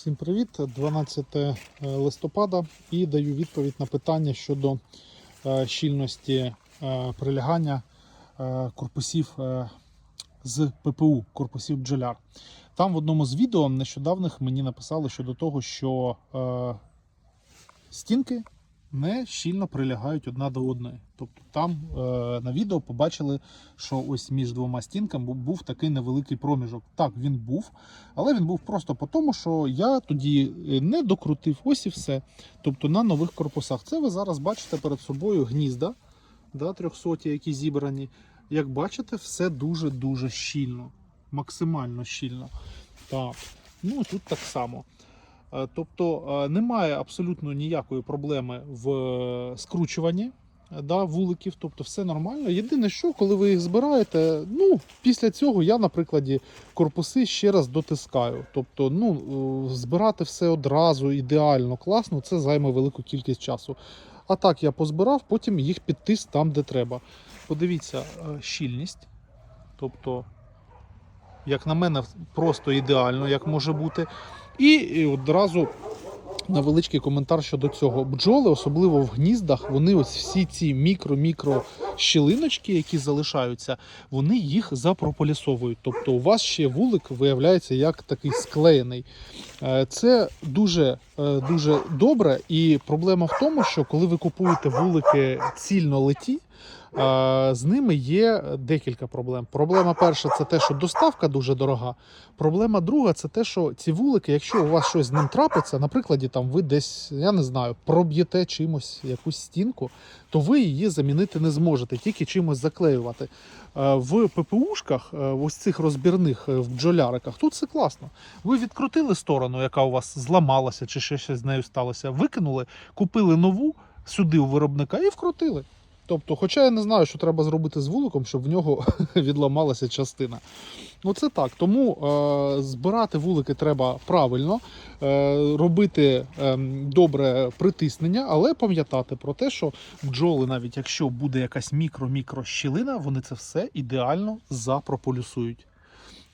Всім привіт! 12 листопада і даю відповідь на питання щодо е, щільності е, прилягання е, корпусів е, з ППУ, корпусів бджоляр. Там в одному з відео нещодавних мені написали щодо того, що е, стінки не щільно прилягають одна до одної. Тобто там е, на відео побачили, що ось між двома стінками був, такий невеликий проміжок. Так, він був, але він був просто по тому, що я тоді е, не докрутив ось і все. Тобто на нових корпусах. Це ви зараз бачите перед собою гнізда да, 300, які зібрані. Як бачите, все дуже-дуже щільно, максимально щільно. Так, ну тут так само. Е, Тобто е, немає абсолютно ніякої проблеми в е, скручуванні да, вуликів, тобто все нормально. Єдине, що коли ви їх збираєте, ну після цього я, на прикладі, корпуси ще раз дотискаю. Тобто, ну збирати все одразу ідеально, класно, це займе велику кількість часу. А так я позбирав, потім їх підтис там, де треба. Подивіться, щільність. Тобто, як на мене, просто ідеально, як може бути. І, одразу невеличкий коментар щодо цього. Бджоли, особливо в гніздах, вони ось всі ці мікро-мікро щілиночки, які залишаються, вони їх запрополісовують. Тобто у вас ще вулик виявляється як такий склеєний. Е, Це дуже, е, дуже добре. І проблема в тому, що коли ви купуєте вулики цільно леті, з ними є декілька проблем. Проблема перша це те, що доставка дуже дорога. Проблема друга це те, що ці вулики, якщо у вас щось з ним трапиться, наприклад, там ви десь, я не знаю, проб'єте чимось якусь стінку, то ви її замінити не зможете, тільки чимось заклеювати. Е, В ППУшках, е, ось цих розбірних е, в бджоляриках, тут все класно. Ви відкрутили сторону, яка у вас зламалася, чи ще щось з нею сталося, викинули, купили нову сюди у виробника і вкрутили. Тобто, хоча я не знаю, що треба зробити з вуликом, щоб в нього відламалася частина. Ну це так. Тому е, збирати вулики треба правильно, е, робити е, добре притиснення, але пам'ятати про те, що бджоли, навіть якщо буде якась мікро-мікро щілина, вони це все ідеально запрополюсують.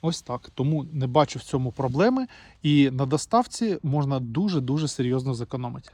Ось так. Тому не бачу в цьому проблеми, і на доставці можна дуже дуже серйозно зекономити.